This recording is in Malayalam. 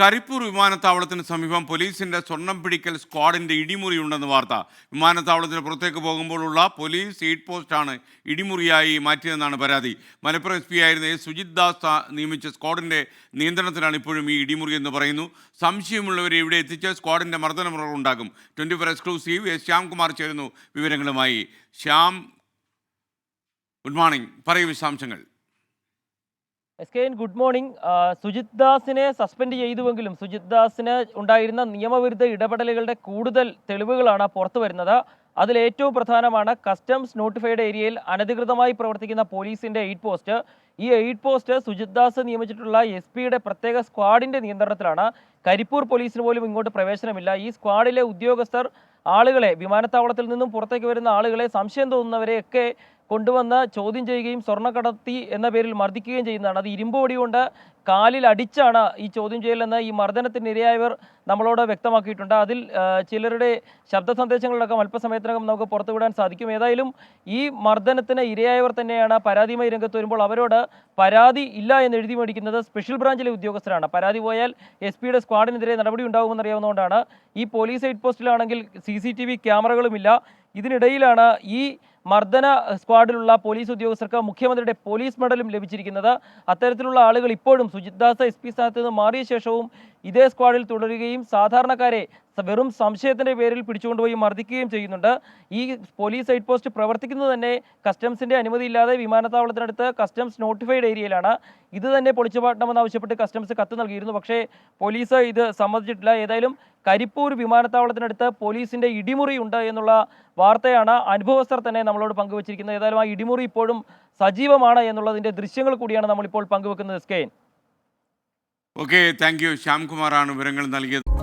കരിപ്പൂർ വിമാനത്താവളത്തിന് സമീപം പോലീസിന്റെ സ്വർണം പിടിക്കൽ സ്ക്വാഡിന്റെ ഇടിമുറിയുണ്ടെന്ന് വാർത്ത. വിമാനത്താവളത്തിന് പുറത്തേക്ക് പോകുമ്പോഴുള്ള പോലീസ് എയ്ഡ് പോസ്റ്റാണ് ഇടിമുറിയായി മാറ്റിയതെന്നാണ് പരാതി. മലപ്പുറം എസ് പി ആയിരുന്ന എ സുജിത് ദാസ് നിയമിച്ച സ്ക്വാഡിന്റെ നിയന്ത്രണത്തിലാണ് ഇപ്പോഴും ഈ ഇടിമുറി എന്ന് പറയുന്നു. സംശയമുള്ളവരെ ഇവിടെ എത്തിച്ച സ്ക്വാഡിന്റെ മർദ്ദനമുറ ഉണ്ടാകും twenty four exclusive S Shyamkumar ചേരുന്നു വിവരങ്ങളുമായി. Shyam good morning. പറയൂ വിശദാംശങ്ങൾ. S K N good morning Sujith ദാസിനെ suspend ചെയ്തുവെങ്കിലും സുജിത് ദാസിന് ഉണ്ടായിരുന്ന നിയമവിരുദ്ധ ഇടപെടലുകളുടെ കൂടുതൽ തെളിവുകളാണ് പുറത്തു വരുന്നത്. അതിൽ ഏറ്റവും പ്രധാനമാണ് കസ്റ്റംസ് നോട്ടിഫൈഡ് ഏരിയയിൽ അനധികൃതമായി പ്രവർത്തിക്കുന്ന പോലീസിന്റെ എയ്ഡ് പോസ്റ്റ് ഈ എയ്ഡ് പോസ്റ്റ് സുജിത് ദാസ് നിയമിച്ചിട്ടുള്ള എസ് പിയുടെ പ്രത്യേക സ്ക്വാഡിന്റെ നിയന്ത്രണത്തിലാണ്. കരിപ്പൂർ പോലീസിന് പോലും ഇങ്ങോട്ട് പ്രവേശനമില്ല. ഈ സ്ക്വാഡിലെ ഉദ്യോഗസ്ഥർ ആളുകളെ വിമാനത്താവളത്തിൽ നിന്നും പുറത്തേക്ക് വരുന്ന ആളുകളെ സംശയം തോന്നുന്നവരെയൊക്കെ കൊണ്ടുവന്ന് ചോദ്യം ചെയ്യുകയും സ്വർണ കടത്തി എന്ന പേരിൽ മർദ്ദിക്കുകയും ചെയ്യുന്നതാണ്. അത് ഇരുമ്പ് പൊടി കൊണ്ട് കാലിൽ അടിച്ചാണ് ഈ ചോദ്യം ചെയ്യലെന്ന് ഈ മർദ്ദനത്തിനിരയായവർ നമ്മളോട് വ്യക്തമാക്കിയിട്ടുണ്ട്. അതിൽ ചിലരുടെ ശബ്ദ സന്ദേശങ്ങളിലൊക്കെ അല്പസമയത്തിനകം നമുക്ക് പുറത്തുവിടാൻ സാധിക്കും. ഏതായാലും ഈ മർദ്ദനത്തിന് ഇരയായവർ തന്നെയാണ് പരാതിയുമായി രംഗത്ത് വരുമ്പോൾ അവരോട് പരാതി ഇല്ല എന്ന് എഴുതി മേടിക്കുന്നത് സ്പെഷ്യൽ ബ്രാഞ്ചിലെ ഉദ്യോഗസ്ഥരാണ്. പരാതി പോയാൽ എസ് പിയുടെ സ്ക്വാഡിനെതിരെ നടപടി ഉണ്ടാകുമെന്ന് അറിയാവുന്നതുകൊണ്ടാണ് ഈ പോലീസ് ഹെഡ് പോസ്റ്റിലാണെങ്കിൽ സി സി ടി വി ക്യാമറകളുമില്ല ഇതിനിടയിലാണ് ഈ മർദ്ദന സ്ക്വാഡിലുള്ള പോലീസ് ഉദ്യോഗസ്ഥർക്ക് മുഖ്യമന്ത്രിയുടെ പോലീസ് മെഡലും ലഭിച്ചിരിക്കുന്നത്. അത്തരത്തിലുള്ള ആളുകൾ ഇപ്പോഴും സുജിത് ദാസ് എസ് പി സ്ഥാനത്ത് നിന്ന് മാറിയ ശേഷവും ഇതേ സ്ക്വാഡിൽ തുടരുകയും സാധാരണക്കാരെ വെറും സംശയത്തിന്റെ പേരിൽ പിടിച്ചുകൊണ്ടുപോയി മർദ്ദിക്കുകയും ചെയ്യുന്നുണ്ട്. ഈ പോലീസ് ഐഡ് പോസ്റ്റ് പ്രവർത്തിക്കുന്നത് തന്നെ കസ്റ്റംസിന്റെ അനുമതിയില്ലാതെ വിമാനത്താവളത്തിനടുത്ത് കസ്റ്റംസ് നോട്ടിഫൈഡ് ഏരിയയിലാണ്. ഇത് തന്നെ പൊളിച്ചു പാട്ടണമെന്ന് ആവശ്യപ്പെട്ട് കസ്റ്റംസ് കത്ത് നൽകിയിരുന്നു. പക്ഷേ പോലീസ് ഇത് സമ്മതിച്ചിട്ടില്ല. ഏതായാലും കരിപ്പൂർ വിമാനത്താവളത്തിനടുത്ത് പോലീസിന്റെ ഇടിമുറി ഉണ്ട് എന്നുള്ള വാർത്തയാണ് അനുഭവസ്ഥർ തന്നെ നമ്മളോട് പങ്കുവച്ചിരിക്കുന്നത്. ഏതായാലും ആ ഇടിമുറി ഇപ്പോഴും സജീവമാണ് എന്നുള്ളതിന്റെ ദൃശ്യങ്ങൾ കൂടിയാണ് നമ്മളിപ്പോൾ പങ്കുവെക്കുന്നത്. സ്കെയിൻ ഓക്കെ താങ്ക് യു ശ്യാംകുമാറാണ് വിവരങ്ങൾ നൽകിയത്.